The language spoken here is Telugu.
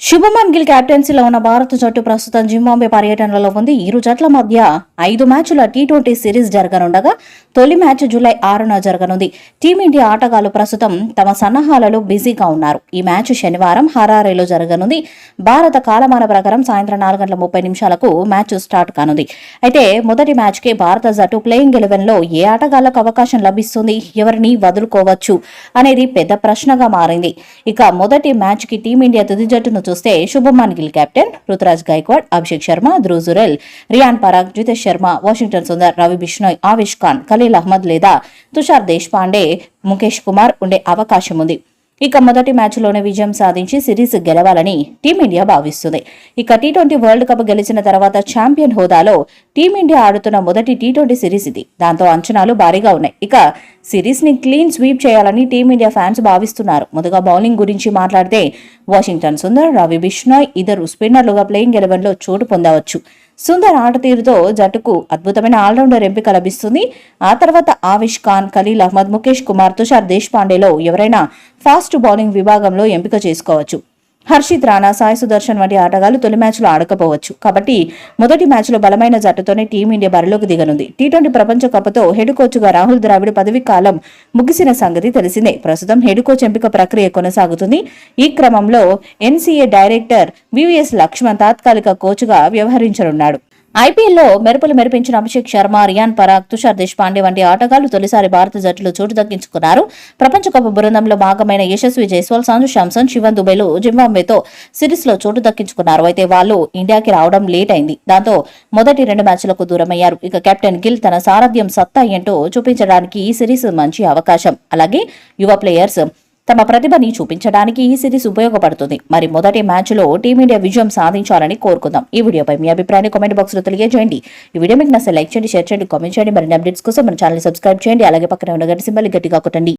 శుభమన్ గిల్ క్యాప్టెన్సీలో ఉన్న భారత జట్టు ప్రస్తుతం జింబాంబే పర్యటనలో ఉంది. ఇరు జట్ల మధ్య ఐదు మ్యాచ్ల టీ ట్వంటీ సిరీస్ జరగనుండగా తొలి మ్యాచ్ జూలై ఆరున జరగనుంది. టీమిండియా ఆటగాళ్ళు ప్రస్తుతం తమ సన్నాహాలలో బిజీగా ఉన్నారు. ఈ మ్యాచ్ శనివారం హరారేలో జరగనుంది. భారత కాలమాన ప్రకారం సాయంత్రం నాలుగు గంటల ముప్పై నిమిషాలకు మ్యాచ్ స్టార్ట్ కానుంది. అయితే మొదటి మ్యాచ్కి భారత జట్టు ప్లేయింగ్ ఎలెవెన్లో ఏ ఆటగాళ్ళకు అవకాశం లభిస్తుంది? ఎవరిని వదులుకోవచ్చు? అనేది పెద్ద ప్రశ్నగా మారింది. ఇక మొదటి మ్యాచ్కి టీమిండియా తుది జట్టును చూస్తే శుభమాన్ గిల్ కెప్టెన్ రుతురాజ్ గైక్వాడ్ అభిషేక్ శర్మ ధ్రువ్ జురెల్ రియాన్ పరాగ్ జితేష్ శర్మ వాషింగ్టన్ సుందర్ రవి బిష్ణోయ్ ఆవిష్ ఖాన్ ఖలీల్ అహ్మద్ లేదా తుషార్ దేశ్పాండే ముఖేష్ కుమార్ ఉండే అవకాశం ఉంది ఇక మొదటి మ్యాచ్లోనే విజయం సాధించి సిరీస్ గెలవాలని టీమిండియా భావిస్తుంది. ఇక టీ ట్వంటీ వరల్డ్ కప్ గెలిచిన తర్వాత ఛాంపియన్ హోదాలో టీమిండియా ఆడుతున్న మొదటి టీ ట్వంటీ సిరీస్ ఇది. దాంతో అంచనాలు భారీగా ఉన్నాయి. ఇక సిరీస్ని క్లీన్ స్వీప్ చేయాలని టీమిండియా ఫ్యాన్స్ భావిస్తున్నారు. ముందుగా బౌలింగ్ గురించి మాట్లాడితే వాషింగ్టన్ సుందర్ రవి బిష్నాయ్ ఇద్దరు స్పిన్నర్లుగా ప్లేయింగ్ ఎలెవెన్లో చోటు పొందవచ్చు. సుందర్ ఆట తీరుతో జట్టుకు అద్భుతమైన ఆల్రౌండర్ ఎంపిక లభిస్తుంది. ఆ తర్వాత ఆవిష్ ఖాన్ ఖలీల్ అహ్మద్ ముఖేష్ కుమార్ తుషార్ దేశ్పాండేలో ఎవరైనా ఫాస్ట్ బౌలింగ్ విభాగంలో ఎంపిక చేసుకోవచ్చు. హర్షిత్ రాణా సాయి సుదర్శన్ వంటి ఆటగాళ్ళు తొలి మ్యాచ్లో ఆడకపోవచ్చు. కాబట్టి మొదటి మ్యాచ్లో బలమైన జట్టుతోనే టీమిండియా బరిలోకి దిగనుంది. టీ ట్వంటీ ప్రపంచ కప్తో హెడ్ కోచ్గా రాహుల్ ద్రావిడ్ పదవి కాలం ముగిసిన సంగతి తెలిసిందే. ప్రస్తుతం హెడ్ కోచ్ ఎంపిక ప్రక్రియ కొనసాగుతుంది. ఈ క్రమంలో ఎన్సీఏ డైరెక్టర్ వివిఎస్ లక్ష్మణ్ తాత్కాలిక కోచ్గా వ్యవహరించనున్నాడు. ఐపీఎల్లో మెరుపులు మెరిపించిన అభిషేక్ శర్మ రియాన్ పరాగ్ తుషార్ దేశ్పాండే వంటి ఆటగాళ్ళు తొలిసారి భారత జట్టులో చోటు దక్కించుకున్నారు. ప్రపంచ కప్ బృందంలో భాగమైన యశస్వి జైస్వాల్ సంజు శాంసన్ శివన్ దుబేలు జింబాబ్వేతో సిరీస్లో చోటు దక్కించుకున్నారు. అయితే వాళ్ళు ఇండియాకి రావడం లేట్ అయింది. దాంతో మొదటి రెండు మ్యాచ్లకు దూరమయ్యారు. ఇక కెప్టెన్ గిల్ తన సారథ్యం సత్తా ఏంటో చూపించడానికి ఈ సిరీస్ మంచి అవకాశం. అలాగే యువ ప్లేయర్స్ తమ ప్రతిభని చూపించడానికి ఈ సిరీస్ ఉపయోగపడుతుంది. మరి మొదటి మ్యాచ్లో టీమిండియా విజయం సాధించాలని కోరుకుందాం. ఈ వీడియోపై మీ అభిప్రాయాన్ని కామెంట్ బాక్స్లో తెలియజేయండి. ఈ వీడియో మీకు నచ్చే లైక్ చేయండి షేర్ చేయండి కామెంట్ చేయండి. మరిన్ని అప్డేట్స్ కోసం మన ఛానల్ సబ్స్క్రైబ్ చేయండి. అలాగే పక్కన ఉన్న గంట సింబల్ గట్టిగా కొట్టండి.